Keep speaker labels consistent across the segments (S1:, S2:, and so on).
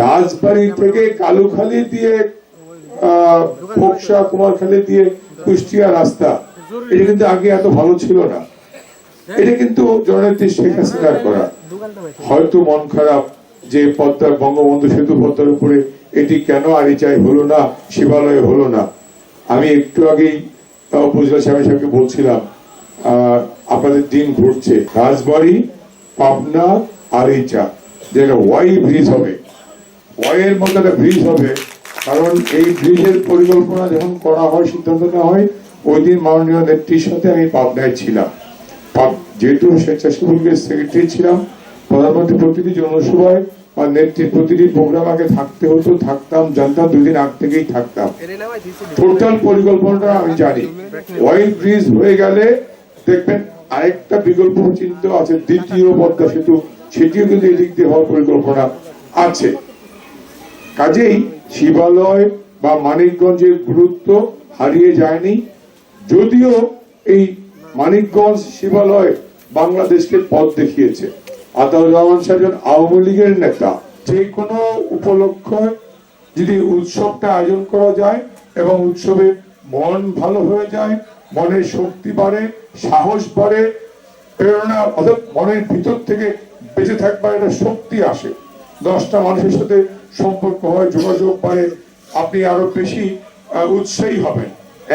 S1: রাজবাড়ি থেকে কালুখালী দিয়ে খোকসা, কুমারখালী দিয়ে কুষ্টিয়া রাস্তা। এটা কিন্তু আগে এত ভালো ছিল না। এটা কিন্তু জননেত্রী শেখ হাসিনার করা। হয়তো মন খারাপ যে পদ্মার বঙ্গবন্ধু সেতু পদ্মার উপরে এটি কেন আরিচাই হলো না, শিবালয় হলো না। আমি একটু আগেই উপজেলা সাহেবের সাহেবকে বলছিলাম আপনাদের দিন ঘুরছে। রাজবাড়ি, পাবনা, আরিচা। যেটা ওয়াই ব্রিজ হবে। ওয়াইয়ের মধ্যে একটা ব্রিজ হবে। কারণ এই ব্রিজের পরিকল্পনা যখন করা হয় সিদ্ধান্ত নেওয়া হয়, ওই দিন মাননীয় নেত্রীর সাথে আমি পাবনায় ছিলাম। যেহেতু স্বেচ্ছাসেবক লীগের সেক্রেটারি ছিলাম, প্রধানমন্ত্রী প্রতিটি জনসভায় বা নেত্রীর প্রতিটি প্রোগ্রাম আগে থাকতে হতো, থাকতাম, জানতাম, দুই দিন আগ থেকেই থাকতাম। টোটাল পরিকল্পনাটা আমি জানি। ওয়াইল ব্রিজ হয়ে গেলে দেখবেন আরেকটা বিকল্প চিন্তা আছে, দ্বিতীয় পদ্মা সেতু, সেটিও কিন্তু এদিক দিয়ে হওয়ার পরিকল্পনা আছে। কাজেই শিবালয় বা মানিকগঞ্জের গুরুত্ব হারিয়ে যায়নি। যদিও এই মানিকগঞ্জ শিবালয় বাংলাদেশকে পথ দেখিয়েছে। আতাউর রহমান সাহেব আওয়ামী লীগের নেতা। যে কোনো উপলক্ষ যদি উৎসবটা আয়োজন করা যায় এবং উৎসবে মন ভালো হয়ে যায় মনের শক্তি বাড়ে, সাহস বাড়ে, প্রেরণা অর্থাৎ মনের ভিতর থেকে বেঁচে থাকবার একটা শক্তি আসে। দশটা মানুষের সাথে সম্পর্ক হয়, যোগাযোগ বাড়ে আপনি আরও বেশি উৎসাহী হবেন।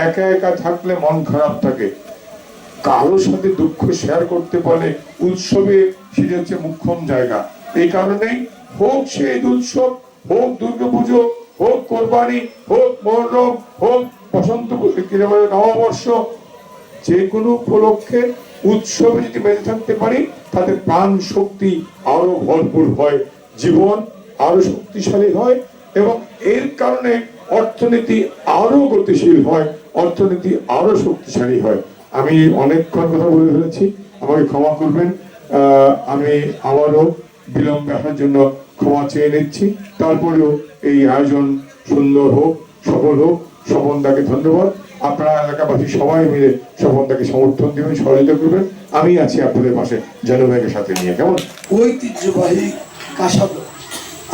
S1: একা একা থাকলে মন খারাপ থাকে। কারোর সাথে দুঃখ শেয়ার করতে পারলে উৎসবে সেটা হচ্ছে মুখ্যম জায়গা। এই কারণেই হোক সে ঈদ উৎসব, হোক দুর্গাপুজো, হোক কোরবানি, হোক মহরম, হোক বসন্ত নববর্ষ, যে কোনো উপলক্ষে উৎসবে যদি বেঁচে থাকতে পারি, তাতে প্রাণ শক্তি আরও ভরপুর হয়। জীবন আরও শক্তিশালী হয় এবং এর কারণে অর্থনীতি আরও গতিশীল হয়, অর্থনীতি আরও শক্তিশালী হয়। আমি অনেকক্ষণ কথা বলে ফেলেছি, আমাকে ক্ষমা করবেন। আমি আবারও বিলম্ব আসার জন্য ক্ষমা চেয়ে নিচ্ছি। তারপরেও এই আয়োজন সুন্দর হোক, সফল হোক স্বপনদাকে ধন্যবাদ। আপনারা এলাকাবাসী সবাই মিলে স্বপনদাকে সমর্থন দিবেন, সহযোগিতা করবেন। আমি আছি আপনাদের পাশে জনভাইকে সাথে নিয়ে। কেমন?
S2: ঐতিহ্যবাহী কাসাদ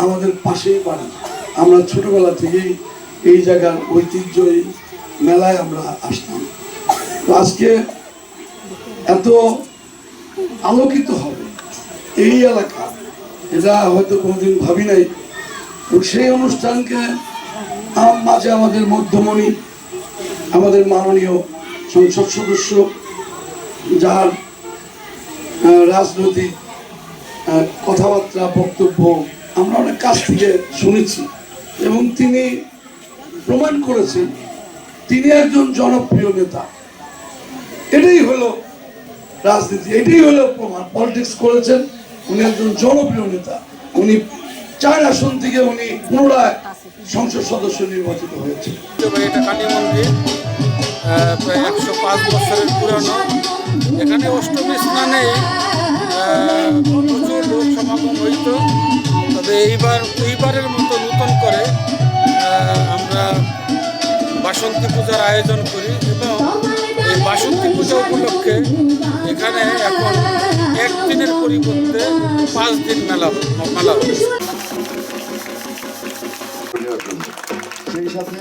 S2: আমাদের পাশেই বাড়ি। আমরা ছোটবেলা থেকেই এই জায়গার ঐতিহ্য মেলায় আমরা আসতাম। তো আজকে এত আলোকিত হবে এই এলাকা, এটা হয়তো কোনোদিন ভাবি নাই। তো সেই অনুষ্ঠানকে মাঝে আমাদের মধ্যমণি, আমাদের মাননীয় সংসদ সদস্য, যার রাজনৈতিক কথাবার্তা, বক্তব্য আমরা অনেক কাছ থেকে শুনেছি এবং তিনি প্রমাণ করেছেন। তিনি একজন জনপ্রিয় নেতা। এটাই হলো রাজনীতি, এটাই হলো প্রমাণ। পলিটিক্স করেছেন, উনি একজন জনপ্রিয় নেতা। উনি চার আসন থেকে উনি পুনরায় সংসদ সদস্য নির্বাচিত হয়েছে
S3: এটা একশো পাঁচ বছরের পুরানো। এখানে অষ্টমী স্নানে প্রচুর লোক আয়োজন করি এবং এই বাসন্তী পূজা উপলক্ষে এখানে এখন একদিনের পরিবর্তে পাঁচ দিন মেলা মেলা হচ্ছে
S4: সেই সাথে